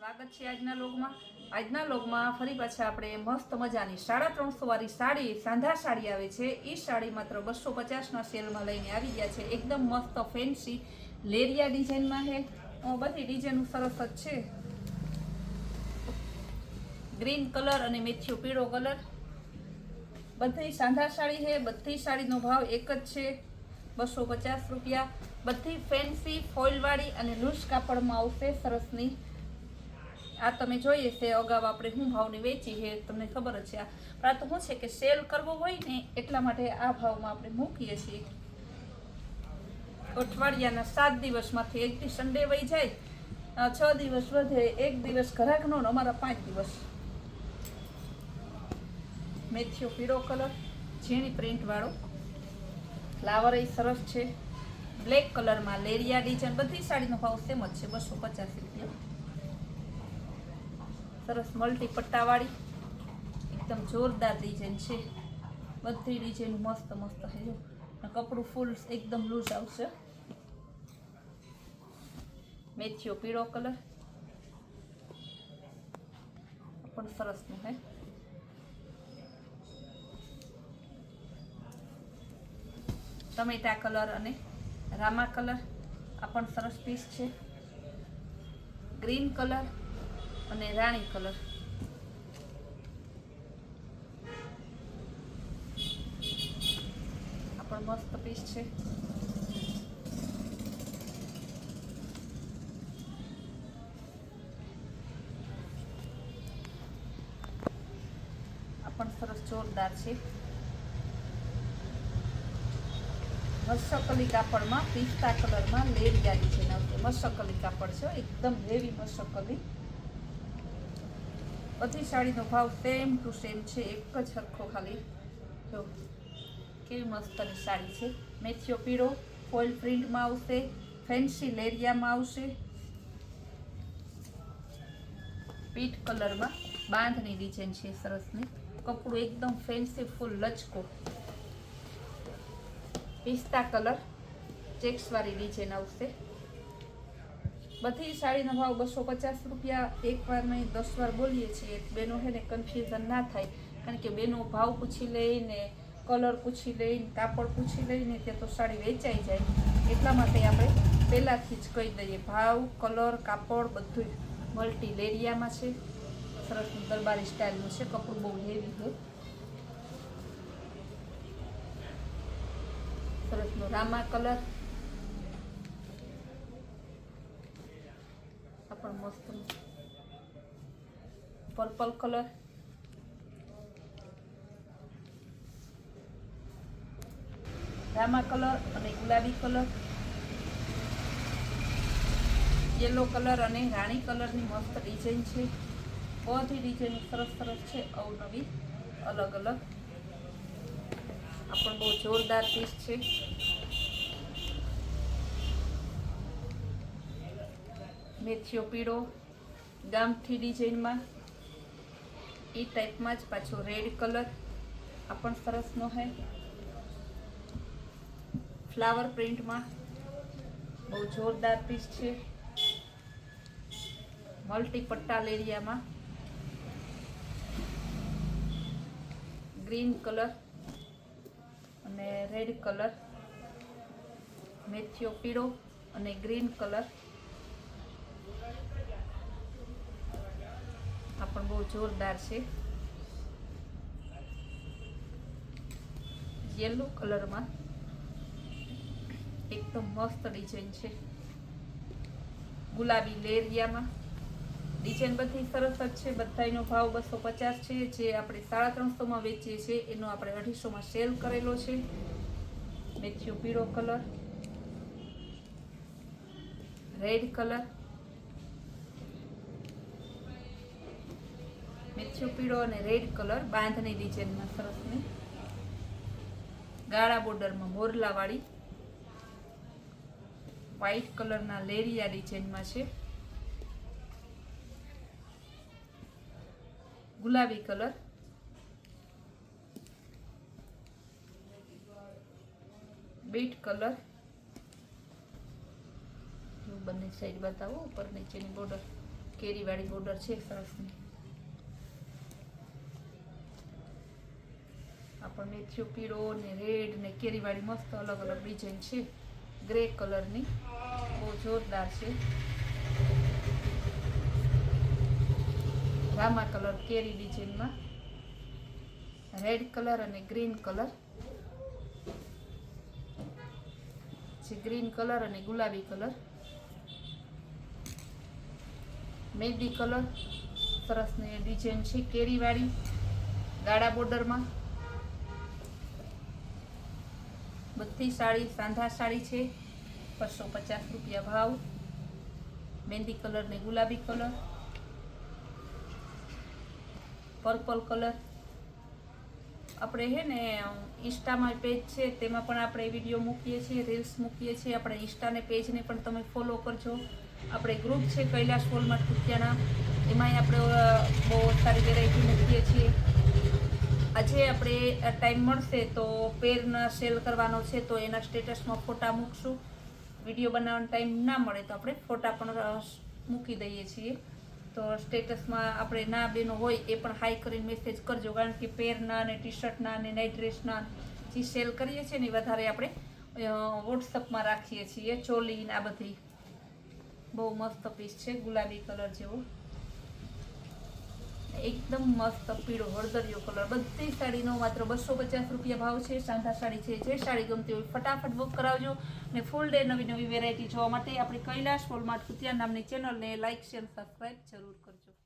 સ્વાગત છે આજના લોગમાં આજના લોગમાં ફરી પાછા આપણે મસ્ત મજાની સાડા ત્રણસો વાળી સાડી, સાંધા સાડી આવે છે. એ સાડી માત્ર બસો પચાસના સેલમાં લઈને આવી ગયા છે. એકદમ મસ્ત ફેન્સી. લેરિયા ડિઝાઇનમાં છે બધી ડિઝાઇન સરસ જ છે. ગ્રીન કલર અને મેથીઓ પીળો કલર. બધી સાંધા સાડી છે બધી સાડીનો ભાવ એક જ છે. બસો પચાસ રૂપિયા. બધી ફેન્સી, ફોઇલવાળી અને લૂઝ કાપડમાં આવશે સરસની. આ તમે જોઈએ છે, અગાઉ આપણે શું ભાવની વેચી છે, તમને ખબર જ છે આ. પરંતુ શું છે કે સેલ કરવો હોય ને, એટલા માટે આ ભાવમાં આપણે મૂકીએ છીએ. અઠવાડિયાના સાત દિવસમાંથી એક દી સન્ડે વહી જાય છ દિવસ વધે, એક દિવસ ઘરાકનો ને અમારા પાંચ દિવસ. મેથીઓ પીળો કલર, ઝીણી પ્રિન્ટ વાળો. ફ્લાવર એ સરસ છે. બ્લેક કલરમાં લેરિયા ડિઝાઇન, બધી સાડીનો ભાવ સેમ જ છે, બસો પચાસ સરસ મલ્ટી પટ્ટાવાળી. એકદમ જોરદાર ડિઝાઇન છે. બધી ડિઝાઇન મસ્ત મસ્ત છે કપડું ફૂલ એકદમ લૂઝ આવશે. મેથીઓ પીળો કલર પણ સરસનું હે ટમેટા કલર અને રામા કલર આ પણ સરસ પીસ છે. ગ્રીન કલર અને રાણી કલર. આ પણ મસ્ત પીસ છે. આ પણ સરસ જોરદાર છે. મસ્સકલી કાપડમાં પિસ્તા કલરમાં લેરિયા ડિઝાઇન આવશે મસ્સકલી કાપડ છે એકદમ હેવી મસ્સકલી બધી સાડીનો ભાવ સેમ ટુ સેમ છે, એક જ સરખો ખાલી. જો, કેવી મસ્તની સાડી છે. મેથીઓ પીળો ફોઇલ પ્રિન્ટમાં આવશે ફેન્સી લેરિયામાં આવશે. પીટ કલરમાં બાંધની ડિઝાઇન છે સરસની કપડું એકદમ ફેન્સી ફૂલ લચકો. પિસ્તા કલર ચેક્સવાળી ડિઝાઇન આવશે. બધી સાડીનો ભાવ બસો પચાસ રૂપિયા. એક વાર નહીં દસ વાર બોલીએ છીએ. બેનો છે ને કન્ફ્યુઝન ના થાય. કારણ કે બેનો ભાવ પૂછી લઈને કલર પૂછી લઈને, કાપડ પૂછી લઈને તે તો સાડી વેચાઈ જાય. એટલા માટે આપણે પહેલાંથી જ કહી દઈએ, ભાવ કલર કાપડ બધું મલ્ટી લેરિયામાં છે. સરસ દરબારી સ્ટાઇલનું છે. કપડું બહુ હેવી હોય સરસનો રામા કલર પણ મસ્ત પર્પલ કલર રામા કલર અને ગુલાબી કલર યલો કલર અને રાણી કલરની મસ્ત ડિઝાઇન છે. બધી ડિઝાઇન સરસ સરસ છે. અવનવી અલગ અલગ. આ બહુ જોરદાર પીસ છે. મેથીઓ પીળો, ગામઠી ડિઝાઇનમાં. એ ટાઈપમાં જ પાછો રેડ કલર આ પણ સરસનો છે ફ્લાવર પ્રિન્ટમાં બહુ જોરદાર પીસ છે. મલ્ટી પટ્ટા લેરિયામાં. ગ્રીન કલર અને રેડ કલર મેથીઓ પીળો અને ગ્રીન કલર પણ બહુ જોરદાર છે. યલો કલરમાં એકદમ મસ્ત ડિઝાઇન છે. ગુલાબી લેરિયામાં ડિઝાઇન બધી સરસ જ છે. બધાનો ભાવ બસો પચાસ છે. જે આપણે સાડા ત્રણસોમાં વેચીએ છીએ, એનો આપણે અઢીસોમાં સેલ કરેલો છે. મેથીઓ પીળો કલર રેડ કલર મેથીઓ પીળો અને રેડ કલર બાંધની ડિઝાઇનમાં સરસની ગાળા બોર્ડરમાં મોરલાવાળી. વ્હાઈટ કલરના લેરિયા ડિઝાઇનમાં છે. ગુલાબી કલર. Beet colour. બંને સાઈડ બતાવો, ઉપર નીચેની બોર્ડર કેરીવાળી બોર્ડર છે સરસની પણ મેથીઓ પીળો ને રેડ ને કેરીવાળી મસ્ત અલગ અલગ ડિઝાઇન છે. ગ્રે કલરની. બહુ જોરદાર છે. રામા કલર કેરી ડિઝાઇનમાં. રેડ કલર અને ગ્રીન કલર. છે ગ્રીન કલર અને ગુલાબી કલર. મહેંદી કલર. સરસ ને ડિઝાઇન છે કેરીવાળી. ગાળા બોર્ડરમાં. બધી સાડી, સાંધા સાડી છે. બસો પચાસ રૂપિયા ભાવ. મહેંદી કલર ને ગુલાબી કલર. Purple colour. આપણે હે ને, ઇન્સ્ટામાં પેજ છે, તેમાં પણ આપણે વીડિયો મૂકીએ છીએ, રીલ્સ મૂકીએ છીએ. આપણે ઇન્સ્ટાને પેજને પણ તમે ફોલો કરજો. આપણે ગ્રુપ છે, કૈલાસ વોલમાર્ટ કુતિયાના એમાંય આપણે બહુ સારી વેરાયટી મૂકીએ છીએ. આજે આપણે ટાઈમ મળશે તો પેરના સેલ કરવાનો છે તો એના સ્ટેટસમાં ફોટા મૂકશું. વીડિયો બનાવવાનો ટાઈમ ના મળે તો આપણે ફોટા પણ મૂકી દઈએ છીએ. તો સ્ટેટસમાં આપણે ના બેનો હોય એ પણ હાઈ કરીને મેસેજ કરજો. કારણ કે પેરના અને ટી શર્ટના અને નાઇટ ડ્રેસના જે સેલ કરીએ છીએ ને વધારે આપણે વોટ્સઅપમાં રાખીએ છીએ. ચોલી આ બધી. બહુ મસ્ત પીસ છે, ગુલાબી કલર જેવો. એકદમ મસ્ત પીળો, હળદરિયો કલર બધી સાડીનો માત્ર બસો પચાસ રૂપિયા ભાવ છે, સાંધા સાડી છે, જે સાડી ગમતી હોય ફટાફટ બુક કરાવજો ને ફૂલ ડે નવી નવી વેરાયટી જોવા માટે આપણી કૈલાશ હોલમાર્ટ કુતિયા નામની ચેનલને લાઇક શેર સબસ્ક્રાઈબ જરૂર કરજો.